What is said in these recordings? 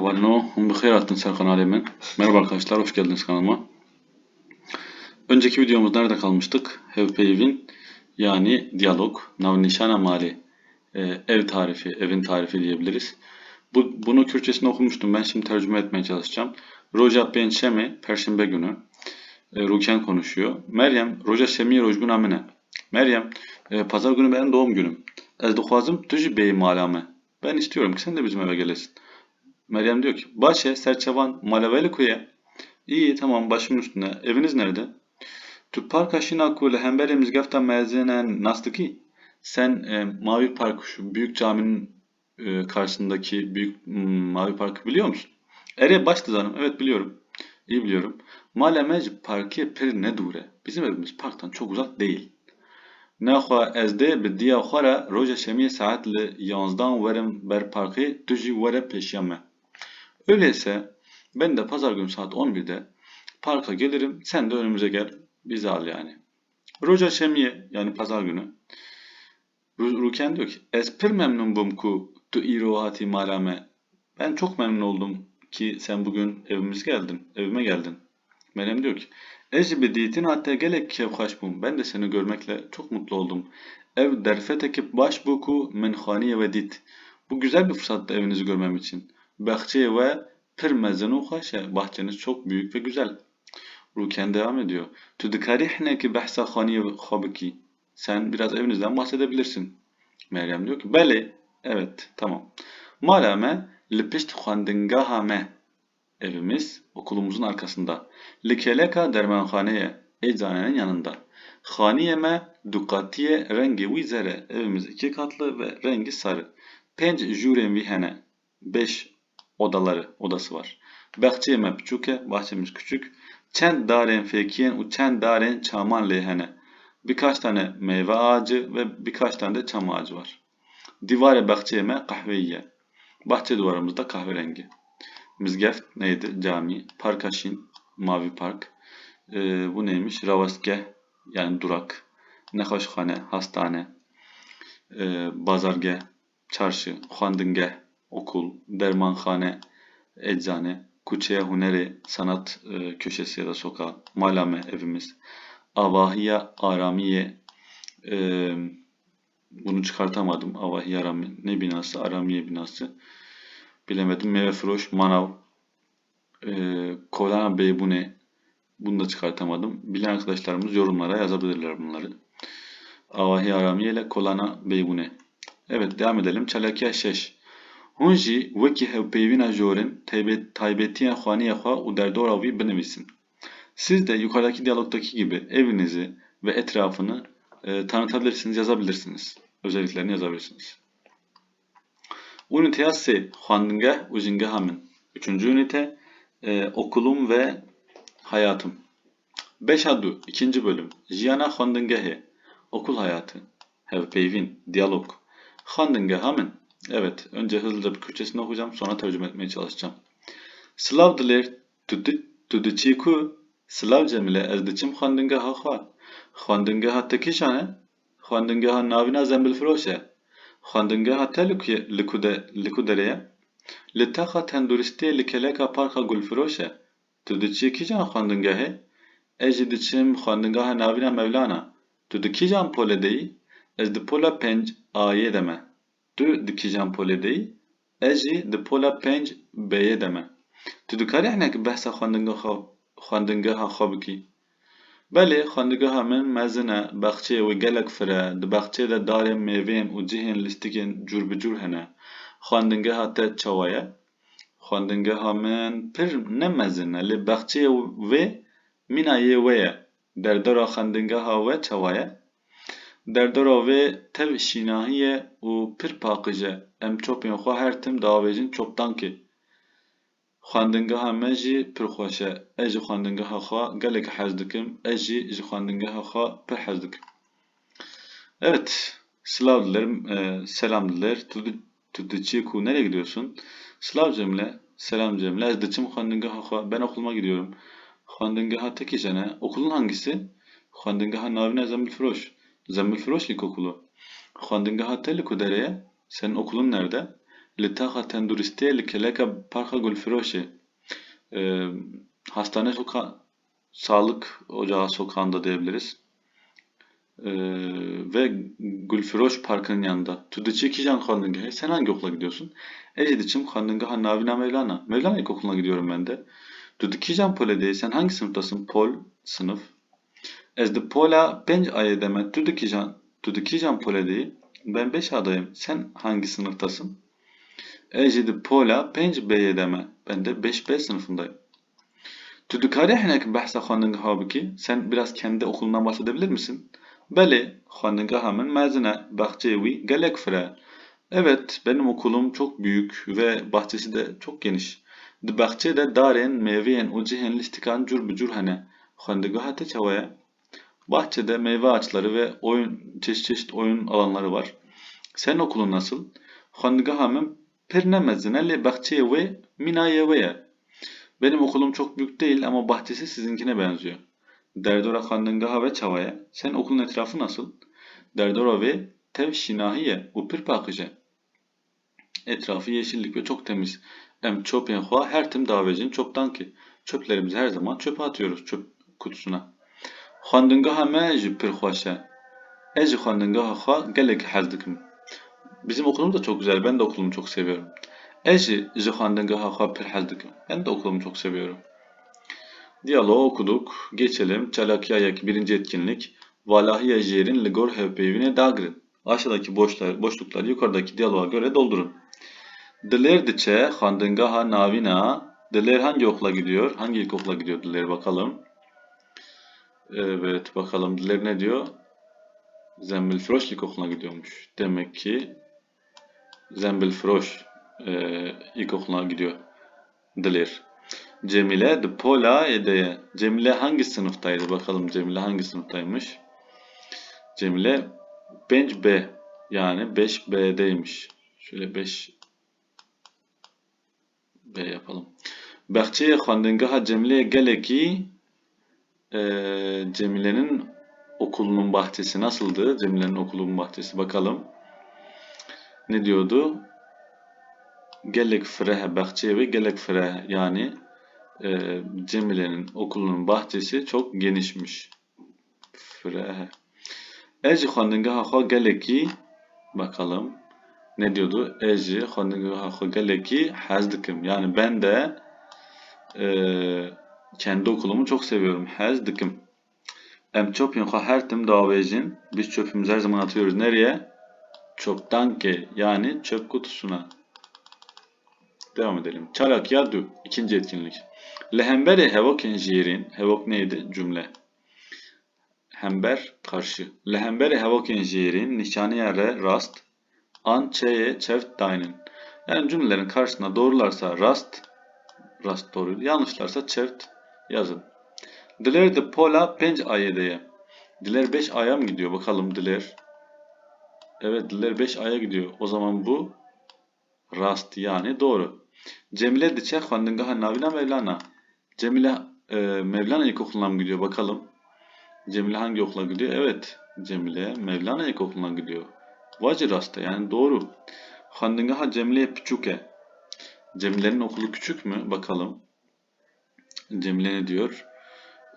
Havalno, bixeyr attın Serkan Alemin. Merhaba arkadaşlar, hoş geldiniz kanalıma. Önceki videomuz nerede kalmıştık? Hevpeyvin yani diyalog, navnişana mali, e, ev tarifi, evin tarifi diyebiliriz. Bu, bunu Kürtçesini okumuştum. Ben şimdi tercüme etmeye çalışacağım. Roja ben şemi, Perşembe günü. E, Ruken konuşuyor. Meryem, Roja şemi rojgun amine. Meryem, e, pazar günü benim doğum günüm. Ez duhazım tuji bey malame. Ben istiyorum ki sen de bizim eve gelesin. Meryem diyor ki Bahçe, Serçavan, Malaveli kuye. İyi tamam başımın üstüne. Eviniz nerede? Tu parka şinaku lehembere mizgafta mezenen nastıki. Sen e, Mavi Park şu büyük caminin e, karşısındaki büyük m, Mavi Park'ı biliyor musun? Ere başta zanım. Evet biliyorum. İyi biliyorum. Malemec parke pir ne dure. Bizim evimiz parktan çok uzak değil. Naxwa ez dê bi diya re roja şemiyê saet li yanzdan werim ber parkê tu jî were pêşiya me. Öyleyse ben de pazar günü saat 11'de parka gelirim. Sen de önümüze gel. Bizi al yani. Roja Şemiye yani pazar günü. Ru- Ruken diyor ki Espir memnun bum ku tu irohati malame. Ben çok memnun oldum ki sen bugün evimiz geldin. Evime geldin. Meryem diyor ki Eci bediyetin hatta gelek kevhaş bum. Ben de seni görmekle çok mutlu oldum. Ev derfetekip baş buku min khaniye vedit. Bu güzel bir fırsattı evinizi görmem için. Bahçe ve pir mezenu haşe. Bahçeniz çok büyük ve güzel. Ruken devam ediyor. Tudikarihne ki bahsa khaniye khabiki. Sen biraz evinizden bahsedebilirsin. Meryem diyor ki beli. Evet tamam. Malame lipişt khandingaha me. Evimiz okulumuzun arkasında. Likeleka dermanhaneye. Eczanenin yanında. Haniyeme dukatiye rengi vizere. Evimiz iki katlı ve rengi sarı. Penc juren vihene. Beş odaları, odası var. Bahçeyeme küçüke, bahçemiz küçük. Çend daren fekiyen u çend daren çaman lehene. Birkaç tane meyve ağacı ve birkaç tane de çam ağacı var. Divare bahçeyeme kahveye. Bahçe duvarımızda kahverengi. Mizgef neydi? Cami. Parkaşin, mavi park. Ee, bu neymiş? Ravasgeh yani durak. Nehoşhane, hastane. Ee, bazargeh, çarşı. Xandingeh, okul. Dermanhane, eczane. Kuçeye huneri, sanat e, köşesi ya da sokağı. Malame, evimiz. Avahiye, aramiye. E, bunu çıkartamadım. Avahiye, aramiye. Ne binası? Aramiye binası. Bilemedim. Meyve froş, manav. E, Kolana Beybune. Bunu da çıkartamadım. Bilen arkadaşlarımız yorumlara yazabilirler bunları. Avahi Aramiye ile Kolana Beybune. Evet devam edelim. Çalakiya şeş. Hunji veki hevpeyvina jorin taybetiyen xaniye xwa u derdora wî binivîsin. Siz de yukarıdaki diyalogdaki gibi evinizi ve etrafını e, tanıtabilirsiniz, yazabilirsiniz. Özelliklerini yazabilirsiniz. Üniteye se xwandingeh û jingeha min. Üçüncü ünite e, okulum ve hayatım. Beşadu ikinci bölüm. Jiyana xwandingehe. Okul hayatı. Hevpeyvin. Diyalog. Xwandingeha min. Evet, önce hızlıca bir Kürtçesini okuyacağım, sonra tercüme etmeye çalışacağım. Slav diler tudiçiku Slav cemile ez diçim xwandingeha xwe. Xwandingeha te kîşan e? Xwandingeha navîna zembilfiroş e. Xwandingeha te li ku de li ku derê ye? Li texa tenduristiyê li keleka parka gulfiroş e. Tu diçî kîjan xwandingehê? Ez jî diçim xwandingeha navîna Mevlana. Tu di kîjan polê de yî? Ez di pola penc A'yê de me. Tu di kîjan polê de yî? Ez jî di pola penc B'yê de me. Tu dikarî hinek behsa xwandingeha xwe bikî? Belê, xwendingeha min mezin e, bexçeyê wê gelek fir e, di bexçê de darên mêveyên û cihên lîstikên cûr bi cûr hene. Xwendingeha te çawa ye? Xwendingeha min pir ne mezin e, lê bexçeyê wê mîna yê wê ye. Derdora xwendingeha we çawa ye? Derdora wê tev şînahî ye û pir paqij e. Em çopên xwe her tim diavêjin çopdankê. Xwendingeha me jî pir xweş e. Ez ji xwendingeha xwe gelek hez dikim. Ez jî ji pir hez. Evet, Slav dilerim, e, selam diler. Tu diçiku nereye gidiyorsun? Slav cemle, selam cemle. Ez diçim xwendingeha xwe. Ben okuluma gidiyorum. Xwendingeha te kîjane. Okulun hangisi? Xwendingeha navîne Zembilfiroş. Zembilfiroş İlkokulu. Xwendingeha te li ku derê ye? Senin okulun nerede? Litaha tenduristiye likeleka parka gülfiroşi. Ee, hastane sokağı, sağlık ocağı sokağında diyebiliriz. Ee, ve Gülfiroş Parkı'nın yanında. Tudiçi Kijan Kandıngahe. Sen hangi okula gidiyorsun? Ejdiçim Kandıngaha Navina Mevlana. Mevlana İlkokulu'na gidiyorum ben de. Tudikijan Pole'de. Sen hangi sınıftasın? Pol sınıf. Ez de Pola penc ayı deme. Tudikijan Tudikijan Pole'de. Ben 5 adayım. Sen hangi sınıftasın? Ejdi Pola penc B'ye deme. Ben de 5B sınıfındayım. Tudukari henek bahsa Kandıngaha biki. Sen biraz kendi okulundan bahsedebilir misin? Beli, xwendingeha min mezine bahçe wî gelek fire. Evet, benim okulum çok büyük ve bahçesi de çok geniş. Di bahçe de darên meyveyên û cihên lîstikan cur bi cur hene. Xwendingeha te çawa ye? Bahçede meyve ağaçları ve oyun çeşit çeşit oyun alanları var. Senin okulun nasıl? Xwendingeha min pir ne mezine lê bahçeyê wê mîna ye we ye. Benim okulum çok büyük değil ama bahçesi sizinkine benziyor. Derdora xwendingeha ve çavaya. Sen okulun etrafı nasıl? Derdora ve tev şinahiye u pir pakıje. Etrafı yeşillik ve çok temiz. Em çöpên xwe her tim davêjin çöptan ki. Çöplerimizi her zaman çöpe atıyoruz çöp kutusuna. Xwendingeha me jî pir xweş e. Ez jî xwendingeha xwe gelek hez dikim. Bizim okulumuz da çok güzel. Ben de okulumu çok seviyorum. Ez jî ji xwendingeha xwe pir hez dikim. Ben de okulumu çok seviyorum. Diyaloğu okuduk. Geçelim. Çalakiyayak birinci etkinlik. Valahiye jerin ligor hevpeyvine dagrin. Aşağıdaki boşlar, boşlukları yukarıdaki diyaloğa göre doldurun. Diler diçe xandingaha navina. Diler hangi okula gidiyor? Hangi ilkokula gidiyor Diler bakalım. Evet bakalım Diler ne diyor? Zembilfroş ilkokuluna gidiyormuş. Demek ki Zembilfroş e, ilkokuluna gidiyor. Diler. Cemile de Pola Ede'ye. Cemile hangi sınıftaydı? Bakalım Cemile hangi sınıftaymış? Cemile bench B. Yani 5B'deymiş. Şöyle 5 B yapalım. Bahçeye xwendingeha Cemile'ye geleki e, Cemile'nin okulunun bahçesi nasıldı? Cemile'nin okulunun bahçesi bakalım. Ne diyordu? Gelek frehe bahçeye ve gelek frehe yani e, Cemile'nin okulunun bahçesi çok genişmiş. Frehe. Eci xwendingeha xwe gelekî bakalım ne diyordu? Eci xwendingeha xwe gelekî hez dikim. Yani ben de e, kendi okulumu çok seviyorum. Hez dikim. Em çöpün xwe her tim davêjin. Biz çöpümüzü her zaman atıyoruz. Nereye? Çöptanke yani çöp kutusuna. Devam edelim. Çalak ya du. İkinci etkinlik. Lehemberi hevokên jîrin. Hevok neydi? Cümle. Hember karşı. Lehemberi hevokên jîrin. Nişaniye re rast. An çeye çeft daynin. Yani cümlelerin karşısına doğrularsa rast. Rast doğru. Yanlışlarsa çeft yazın. Diler de pola penc ayedeye. Diler 5 aya mı gidiyor? Bakalım Diler. Evet Diler 5 aya gidiyor. O zaman bu rast yani doğru. Cemile diçe xwendingeha navîna Mevlana. Cemile e, Mevlana İlkokulu'na mı gidiyor bakalım. Cemile hangi okula gidiyor? Evet. Cemile Mevlana İlkokulu'na gidiyor. Vacı rasta yani doğru. Xwendingeha Cemile'ye piçuke. Cemile'nin okulu küçük mü? Bakalım. Cemile ne diyor?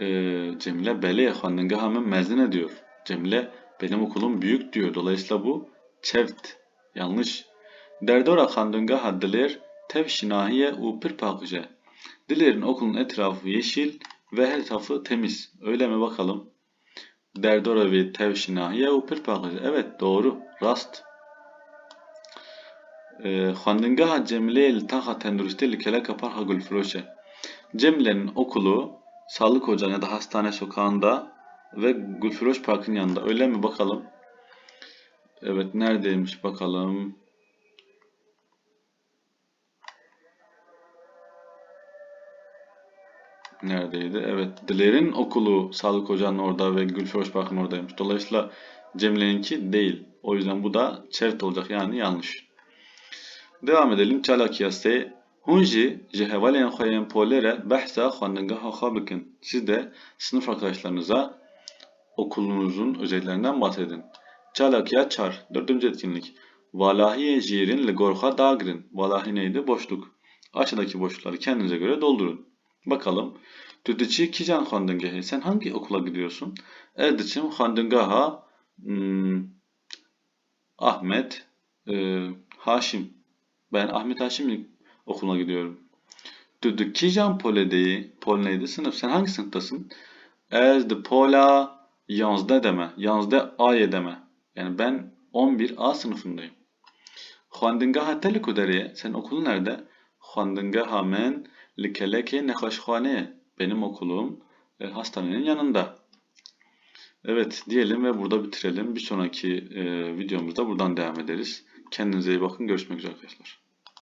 Ee, Cemile beleye xwendingeha min mezine diyor. Cemile benim okulum büyük diyor. Dolayısıyla bu çevt. Yanlış. Derdora xwendingeha diler tev şinahiye pir pakıje. Dilerin okulun etrafı yeşil ve her tarafı temiz. Öyle mi bakalım? Derdora ve tev şinahiye pir pakıje. Evet doğru. Rast. Li taxa tenduristê li keleka parka Gülfiroşe. Cemile'nin okulu sağlık ocağına ya da hastane sokağında ve Gülfiroş Park'ın yanında. Öyle mi bakalım? Evet neredeymiş bakalım. Neredeydi? Evet. Diler'in okulu Sağlık Ocağı'nın orada ve Gülfiroş Park'ın oradaymış. Dolayısıyla Cemile'ninki değil. O yüzden bu da çert olacak yani yanlış. Devam edelim. Çalakiyase Hunji ji hevalên xwe yên polêre behsa xwendingeha xwe bikin. Siz de sınıf arkadaşlarınıza okulunuzun özelliklerinden bahsedin. Çalakiya çar. Dördüncü etkinlik. Valahiye jirin li gorha dagrin. Valahi neydi? Boşluk. Aşağıdaki boşlukları kendinize göre doldurun. Bakalım. Tüdüçi kijan xandıngahi. Sen hangi okula gidiyorsun? Erdiçim xandıngaha hmm, Ahmet e, Haşim. Ben Ahmet Haşim okuluna gidiyorum. Tüdü kijan poledeyi. Pol neydi? Sınıf. Sen hangi sınıftasın? Ez de pola yansda deme. Yansda aye deme. Yani ben 11A sınıfındayım. Xwendingeha te li ku derê? Sen okulun nerede? Xwendingeha min li kelekê nexweşxwaneyê. Benim okulum e, hastanenin yanında. Evet diyelim ve burada bitirelim. Bir sonraki e, videomuzda buradan devam ederiz. Kendinize iyi bakın. Görüşmek üzere arkadaşlar.